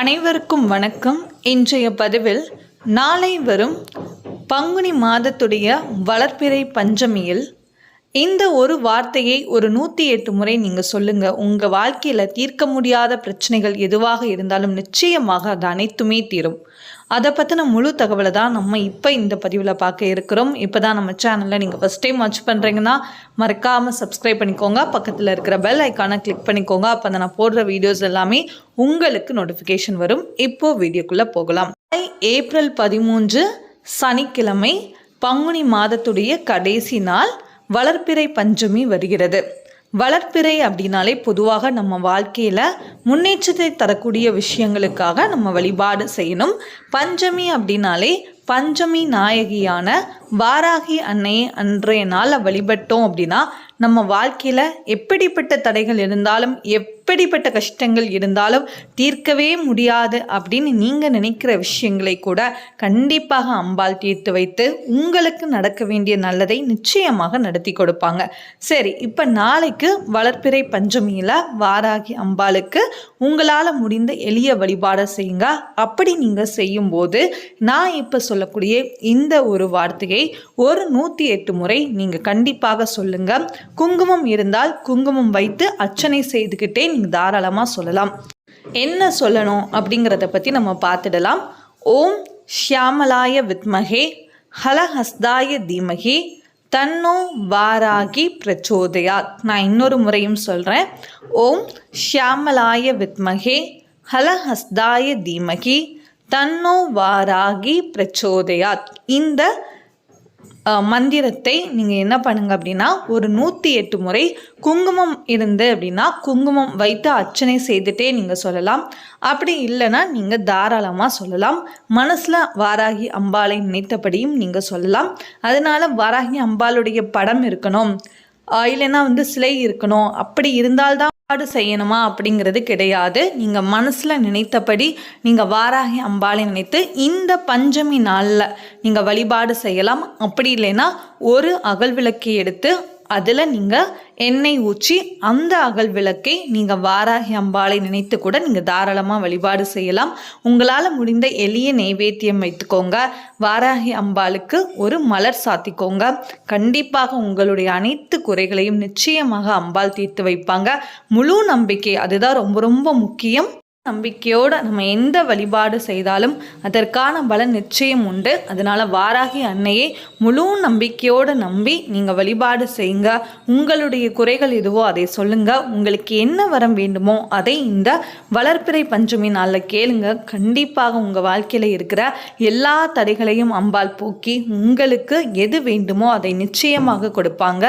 அனைவருக்கும் வணக்கம். இன்றைய பதிவில் நாளை வரும் பங்குனி மாதத்துடைய வளர்ப்பிறை பஞ்சமியில் இந்த ஒரு வார்த்தையை ஒரு நூற்றி எட்டு முறை நீங்கள் சொல்லுங்கள் உங்கள் வாழ்க்கையில் தீர்க்க முடியாத பிரச்சனைகள் எதுவாக இருந்தாலும் நிச்சயமாக அது அனைத்துமே தீரும். அதை பற்றின முழு தகவலை தான் நம்ம இப்போ இந்த பதிவில் பார்க்க இருக்கிறோம். இப்போ தான் நம்ம சேனலில் நீங்கள் ஃபஸ்ட் டைம் வாட்ச் பண்ணுறீங்கன்னா மறக்காமல் சப்ஸ்கிரைப் பண்ணிக்கோங்க. பக்கத்தில் இருக்கிற பெல் ஐக்கானை கிளிக் பண்ணிக்கோங்க. அப்போ அந்த நான் போடுற வீடியோஸ் எல்லாமே உங்களுக்கு நோட்டிஃபிகேஷன் வரும். இப்போது வீடியோக்குள்ளே போகலாம். ஏப்ரல் பதிமூன்று சனிக்கிழமை பங்குனி மாதத்துடைய கடைசி நாள். வளர்ப்பிறை பஞ்சமி வருகிறது. வளர்ப்பிறை அப்படின்னாலே பொதுவாக நம்ம வாழ்க்கையில் முன்னேற்றத்தை தரக்கூடிய விஷயங்களுக்காக நம்ம வழிபாடு செய்யணும். பஞ்சமி அப்படின்னாலே பஞ்சமி நாயகியான வாராகி அன்னையை அன்றைய நாளில் வழிபட்டோம் அப்படின்னா நம்ம வாழ்க்கையில் எப்படிப்பட்ட தடைகள் இருந்தாலும் எப்படிப்பட்ட கஷ்டங்கள் இருந்தாலும் தீர்க்கவே முடியாது அப்படின்னு நீங்கள் நினைக்கிற விஷயங்களை கூட கண்டிப்பாக அம்பாள் தீர்த்து வைத்து உங்களுக்கு நடக்க வேண்டிய நல்லதை நிச்சயமாக நடத்தி கொடுப்பாங்க. சரி இப்போ நாளைக்கு வளர்ப்பிறை பஞ்சமியில் வாராகி அம்பாளுக்கு உங்களால் முடிந்த எளிய வழிபாடை செய்யுங்க. அப்படி நீங்கள் செய்யும்போது நான் இப்போ சொல்லக்கூடிய இந்த ஒரு வார்த்தையை ஒரு நூற்றி எட்டு முறை நீங்கள் கண்டிப்பாக சொல்லுங்கள் குங்குமம் இருந்தால் குங்குமம் வைத்து அர்ச்சனை செய்துக்கிட்டே நீங்கள் தாராளமாக சொல்லலாம். என்ன சொல்லணும் அப்படிங்கிறத பற்றி நம்ம பார்த்துடலாம். ஓம் ஷியாமலாய வித்மகே ஹலஹஸ்தாய தீமகி தன்னோ வாராகி பிரச்சோதயாத். நான் இன்னொரு முறையும் சொல்கிறேன் ஓம் ஷியாமலாய வித்மகே ஹலஹஸ்தாய தீமகி தன்னோ வாராகி பிரச்சோதயாத். இந்த மந்திரத்தை நீங்கள் என்ன பண்ணுங்கள் அப்படின்னா ஒரு நூற்றி எட்டு முறை குங்குமம் இருந்து அப்படின்னா குங்குமம் வைத்து அர்ச்சனை செய்துட்டே நீங்கள் சொல்லலாம். அப்படி இல்லைன்னா நீங்கள் தாராளமாக சொல்லலாம். மனசில் வாராகி அம்பாளை நினைத்தபடியும் நீங்கள் சொல்லலாம். அதனால் வாராகி அம்பாளுடைய படம் இருக்கணும். இல்லைன்னா வந்து சிலை இருக்கணும். அப்படி இருந்தால்தான் வழிபாடு செய்யணுமா அப்படிங்கிறது கிடையாது. நீங்கள் மனசில் நினைத்தபடி நீங்கள் வாராகி அம்பாளை நினைத்து இந்த பஞ்சமி நாளில் நீங்கள் வழிபாடு செய்யலாம். அப்படி இல்லைன்னா ஒரு அகல் விளக்கை எடுத்து அதில் நீங்கள் எண்ணெய் ஊற்றி அந்த அகல் விளக்கை நீங்கள் வாராகி அம்பாளை நினைத்து கூட நீங்கள் தாராளமாக வழிபாடு செய்யலாம். உங்களால் முடிந்த எளிய நெய்வேத்தியம் வைத்துக்கோங்க. வாராகி அம்பாளுக்கு ஒரு மலர் சாத்திக்கோங்க. கண்டிப்பாக உங்களுடைய அனைத்து குறைகளையும் நிச்சயமாக அம்பாள் தீர்த்து வைப்பாங்க. முழு நம்பிக்கை அதுதான் ரொம்ப ரொம்ப முக்கியம். நம்பிக்கையோடு நம்ம எந்த வழிபாடு செய்தாலும் அதற்கான பலன் நிச்சயம் உண்டு. அதனால் வாராகி அன்னையை முழு நம்பிக்கையோடு நம்பி நீங்கள் வழிபாடு செய்யுங்க. உங்களுடைய குறைகள் எதுவோ அதை சொல்லுங்க. உங்களுக்கு என்ன வரம் வேண்டுமோ அதை இந்த வளர்ப்பிறை பஞ்சமி நாளில் கேளுங்க. கண்டிப்பாக உங்கள் வாழ்க்கையில் இருக்கிற எல்லா தடைகளையும் அம்பாள் போக்கி உங்களுக்கு எது வேண்டுமோ அதை நிச்சயமாக கொடுப்பாங்க.